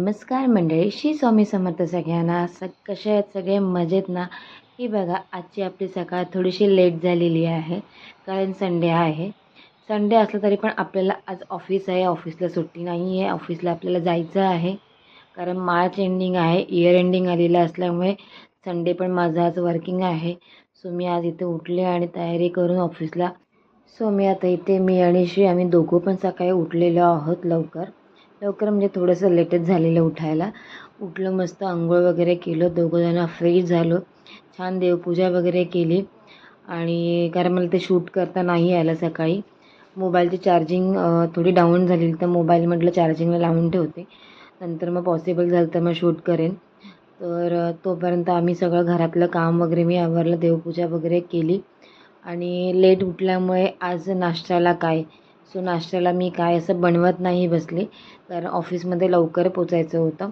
नमस्कार मंडळी श्री स्वामी समर्थ सगळ्यांना. स कसे आहेत सगळे? मजेत ना? ही बघा आजची आपली सकाळ थोडीशी लेट झालेली आहे कारण संडे आहे. संडे असलं तरी पण आपल्याला आज ऑफिस आहे ऑफिसला सुट्टी नाही आहे ऑफिसला आपल्याला जायचं आहे. कारण मार्च एंडिंग आहे इयर एंडिंग आलेलं असल्यामुळे संडे पण माझं आज वर्किंग आहे. सो मी आज इथे उठले आणि तयारी करून ऑफिसला सो मी आता इथे मी आणि श्री आम्ही दोघं पण सकाळी उठलेलो आहोत लवकर. लवकर म्हणजे थोडंसं लेटच झालेलं उठायला. उठलं मस्त आंघोळ वगैरे केलं. दोघंजणं फ्रेश झालो. छान देवपूजा वगैरे केली. आणि कारण मला ते शूट करता नाही आलं सकाळी. मोबाईलची चार्जिंग थोडी डाऊन झालेली तर मोबाईल म्हटलं चार्जिंगला लावून ठेवते. नंतर मग पॉसिबल झालं तर मग शूट करेन. तर तोपर्यंत आम्ही सगळं घरातलं काम वगैरे मी आवरलं देवपूजा वगैरे केली. आणि लेट उठल्यामुळे आज नाश्त्याला काय? सो नाश्त्याला मी काय असं बनवत नाही बसले. कारण ऑफिसमध्ये लवकर पोचायचं होतं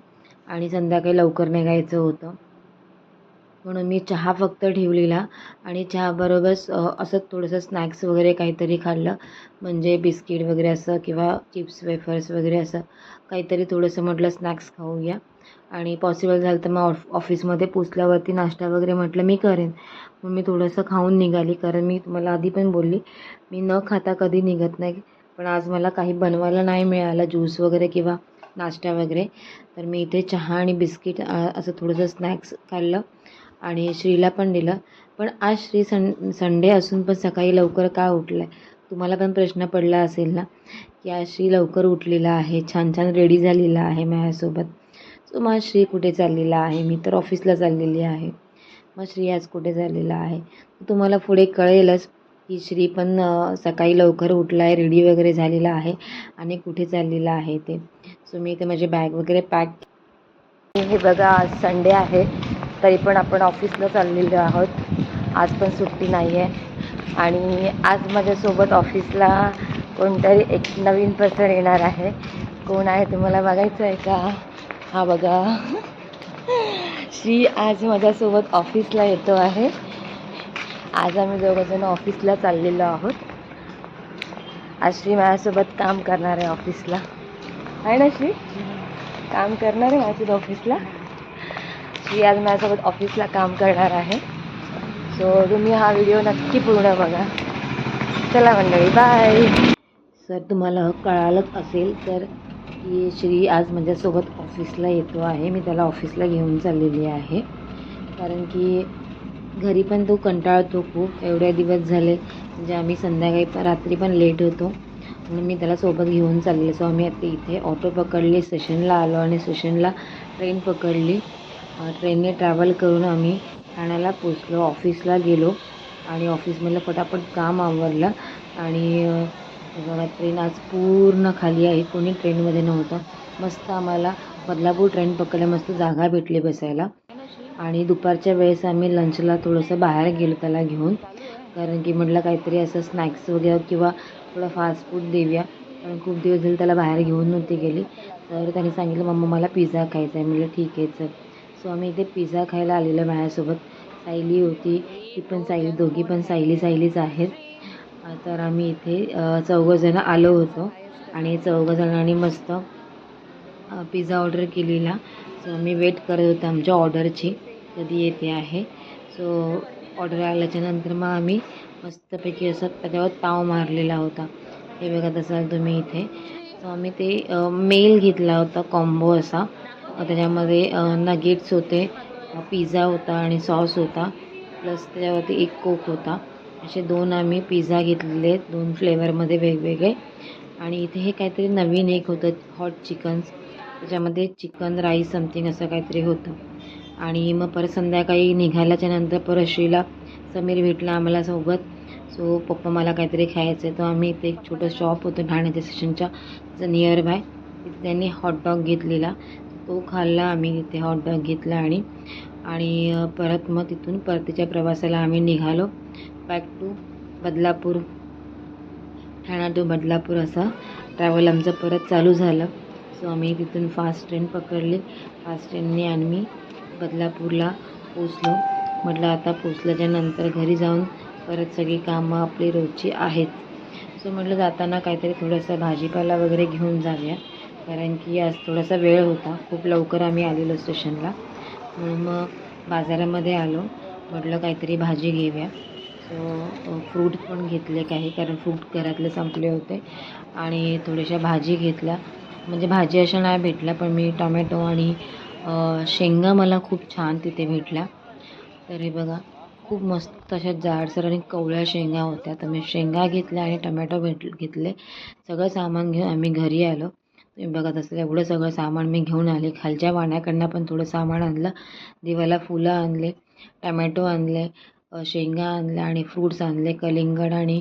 आणि संध्याकाळी लवकर निघायचं होतं. म्हणून मी चहा फक्त ठेवलेला आणि चहाबरोबर असं थोडंसं स्नॅक्स वगैरे काहीतरी खाल्लं. म्हणजे बिस्किट वगैरे असं किंवा चिप्स वेफर्स वगैरे असं. काहीतरी थोडंसं म्हटलं स्नॅक्स खाऊया. आणि पॉसिबल झालं तर मग ऑफ ऑफिसमध्ये पोचल्यावरती नाश्ता वगैरे म्हटलं मी करेन. मग मी थोडंसं खाऊन निघाली कारण मी तुम्हाला आधी पण बोलली मी न खाता कधी निघत नाही. पण आज मला काही बनवायला नाही मिळालं ज्यूस वगैरे किंवा नाश्ता वगैरे. तर मी इथे चहा आणि बिस्किट असं थोडंसं स्नॅक्स खाल्लं आणि श्रीला पण दिलं. पण आज श्री सं संडे असून पण सकाळी लवकर का उठला आहे तुम्हाला पण प्रश्न पडला असेल ना की आज श्री लवकर उठलेला आहे छान छान रेडी झालेला आहे माझ्यासोबत. सो मग श्री कुठे चाललेला आहे? मी तर ऑफिसला चाललेली आहे. मग श्री आज कुठे झालेला आहे? तुम्हाला पुढे कळेलच की श्री पण सकाळी लवकर उठला आहे रेडी वगैरे झालेला आहे आणि कुठे चाललेला आहे ते. सो मी इथे माझी बॅग वगैरे पॅक हे बघा आज संडे आहे. तरी पण आपण ऑफिसला चाललेलो आहोत. आज पण सुट्टी नाही आहे आणि आज माझ्यासोबत ऑफिसला कोणतरी एक नवीन पर्सन येणार आहे. कोण आहे तुम्हाला बघायचं आहे का? हा बघा. श्री आज माझ्यासोबत ऑफिसला येतो आहे. आज आम्ही दोघंजण ऑफिसला चाललेलो आहोत. आज श्री माझ्यासोबत काम करणार आहे ऑफिसला. आहे ना श्री? काम करणार आहे माझ्यासोबत ऑफिसला. श्री आज माझ्यासोबत ऑफिसला काम करणार आहे. सो तुम्ही हा व्हिडिओ नक्की पूर्ण बघा. चला मंडळी बाय सर तुम्हाला कळालंच असेल तर की श्री आज माझ्यासोबत ऑफिसला येतो आहे. मी त्याला ऑफिसला घेऊन चाललेली आहे. कारण की घरी पण तो कंटाळतो खूप. एवढ्या दिवस झाले. म्हणजे आम्ही संध्याकाळी रात्री पण लेट होतो. म्हणून मी त्याला सोबत घेऊन चालले. सो आम्ही आता इथे ऑटो पकडली. स्टेशनला आलो आणि स्टेशनला ट्रेन पकडली. ट्रेनने ट्रॅव्हल करून आम्ही ठाण्याला पोचलो ऑफिसला गेलो आणि ऑफिसमधलं पटापट काम आवरलं. आणि अ, बघा ट्रेन आज पूर्ण खाली आहे. कोणी ट्रेनमध्ये नव्हतं. मस्त आम्हाला बदलापूर ट्रेन पकडल्या मस्त जागा भेटली बसायला. आणि दुपारच्या वेळेस आम्ही लंचला थोडंसं बाहेर गेलो त्याला घेऊन. कारण की म्हटलं काहीतरी असं स्नॅक्स वगैरे किंवा थोडं फास्ट फूड देऊया. कारण खूप दिवस झाले त्याला बाहेर घेऊन नव्हती गेली. तर त्यांनी सांगितलं मम्मा मला पिझ्झा खायचा आहे म्हटलं ठीक आहे चल. सो आम्ही इथे पिझ्झा खायला आलेलो माझ्यासोबत. सायली होती. ती पण सायली दोघी पण सायली सायलीच आहेत. तर आम्ही इथे चौघंजणं आलो होतो. आणि चौघंजणांनी मस्त पिझ्झा ऑर्डर केलेला. सो आम्ही वेट करत होतो आमच्या ऑर्डरची. कधी येते आहे. सो ऑर्डर आल्याच्यानंतर मग आम्ही मस्तपैकी असं त्याच्यावर ताव मारलेला होता. हे बघत असाल तुम्ही इथे. सो आम्ही ते मेल घेतला होता कॉम्बो असा. त्याच्यामध्ये नगेट्स होते पिझ्झा होता आणि सॉस होता. प्लस त्याच्यावरती एक कोक होता. असे दोन आम्ही पिझ्झा घेतलेले दोन फ्लेवरमध्ये वेगवेगळे. आणि इथे हे काहीतरी नवीन एक होतं हॉट चिकन्स त्याच्यामध्ये चिकन राईस समथिंग असं काहीतरी होतं. आणि मग परत संध्याकाळी निघाल्याच्या नंतर परत श्रीला समीर भेटला आम्हाला सोबत. सो पप्पा मला काहीतरी खायचं आहे तर आम्ही इथे एक छोटं शॉप होतं ठाण्याच्या स्टेशनच्या नियर बाय तिथे त्यांनी हॉटडॉग घेतलेला. तो खाल्ला आम्ही तिथे हॉटडॉग घेतला आणि आणि परत मग तिथून परतीच्या प्रवासाला आम्ही निघालो. Back to Badlapur. Thane to Badlapur असा ट्रॅव्हल आमचं परत चालू झालं. सो आम्ही तिथून फास्ट ट्रेन पकडली. फास्ट ट्रेनने आम्ही बदलापूरला पोचलो म्हटलं आता पोचल्याच्या नंतर घरी जाऊन परत सगळी कामं आपली रोजची आहेत. सो म्हटलं जाताना काहीतरी थोडंसं भाजीपाला वगैरे घेऊन जाऊया. कारण की आज थोडासा वेळ होता. खूप लवकर आम्ही आलेलो स्टेशनला म्हणून मग बाजारामध्ये आलो. म्हटलं काहीतरी भाजी घेऊया. फ्रूट पण घेतले काही कारण फ्रूट घरातले संपले होते. आणि थोड्याशा भाजी घेतल्या. म्हणजे भाजी अशा नाही भेटल्या पण मी टोमॅटो आणि शेंगा मला खूप छान तिथे भेटल्या. तर हे बघा खूप मस्त अशा जाडसर आणि कवळ्या शेंगा होत्या. तर मी शेंगा घेतल्या आणि टमॅटो भेट घेतले. सगळं सामान घेऊन आम्ही घरी आलो. तुम्ही बघत असलं एवढं सगळं सामान मी घेऊन आले. खालच्या वाण्याकडनं पण थोडं सामान आणलं. दिवाला फुलं आणले. टमॅटो आणले. शेंगा आणल्या आणि फ्रूट्स आणले कलिंगड आणि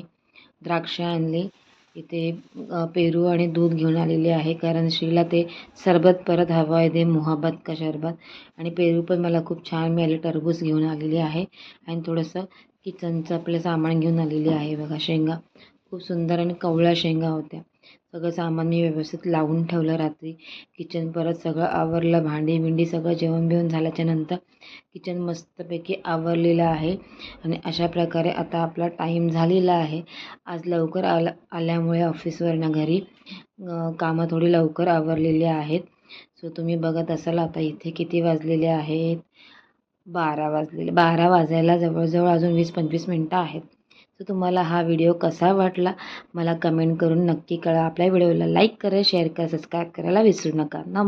द्राक्ष आणली. इथे पेरू आणि दूध घेऊन आलेले आहे कारण श्रीला ते सरबत परत हवं आहे ते मोहब्बत का शरबत. आणि पेरू पण मला खूप छान मिळाले टरबूज घेऊन आलेली आहे. आणि थोडंसं किचनचं आपलं सामान घेऊन आलेली आहे बघा शेंगा. खूप सुंदर आणि कवळ्या शेंगा होत्या. सगळं सामान मी व्यवस्थित लावून ठेवलं रात्री. किचन परत सगळं आवरलं भांडी बिंडी सगळं जेवण बिवण झाल्याच्यानंतर किचन मस्तपैकी आवरलेलं आहे. आणि अशा प्रकारे आता आपला टाईम झालेला आहे. आज लवकर आला आल्यामुळे ऑफिसवरनं घरी कामं थोडी लवकर आवरलेली आहेत. सो तुम्ही बघत असाल आता इथे किती वाजलेले आहेत? बारा वाजलेले बारा वाजायला जवळजवळ अजून वीस पंचवीस मिनटं आहेत. तर तुम्हाला हा व्हिडिओ कसा वाटला मला कमेंट करून नक्की कळा आपल्या व्हिडिओला लाईक करा शेअर करा सबस्क्राईब करायला विसरू नका. नम